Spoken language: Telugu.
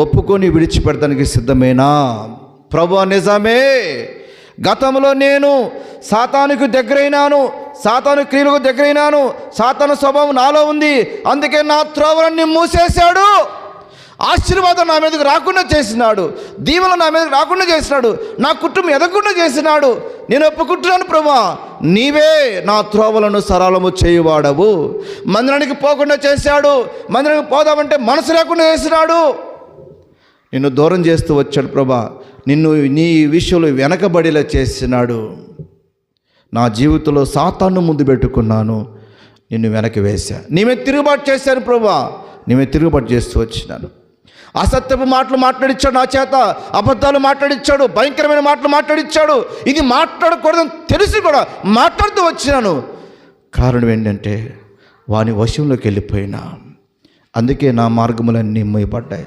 ఒప్పుకొని విడిచిపెడతానికి సిద్ధమేనా? ప్రభు నిజమే. గతంలో నేను సాతానుకు దగ్గరైనాను సాతాను క్రియలకు దగ్గరైనాను సాతాను స్వభావం నాలో ఉంది అందుకే నా త్రోవలన్నీ మూసేశాడు. ఆశీర్వాదం నా మీదకి రాకుండా చేసినాడు దీవెన నా మీదకి రాకుండా చేసినాడు నా కుటుంబం ఎదగకుండా చేసినాడు. నేను ఒప్పుకుంటున్నాను ప్రభా నీవే నా త్రోవలను సరళము చేయువాడవు. మందిరానికి పోకుండా చేశాడు మందిరానికి పోదామంటే మనసు లేకుండా చేసినాడు. నిన్ను దూరం చేస్తూ వచ్చాడు ప్రభా. నిన్ను నీ విషయంలో వెనకబడిలా చేసినాడు. నా జీవితంలో సాతాను ముందు పెట్టుకున్నాను. నిన్ను వెనక్కి వేశా. నీమే తిరుగుబాటు చేశాను ప్రభా. నీమే తిరుగుబాటు చేస్తూ వచ్చినాను. అసత్యపు మాటలు మాట్లాడిచ్చాడు నా చేత. అబద్ధాలు మాట్లాడిచ్చాడు. భయంకరమైన మాటలు మాట్లాడిచ్చాడు. ఇది మాట్లాడకూడదని తెలిసి కూడా మాట్లాడుతూ వచ్చినాను. కారణం ఏంటంటే వాని వశంలోకి వెళ్ళిపోయినా. అందుకే నా మార్గములన్నీ మూయబడ్డాయి.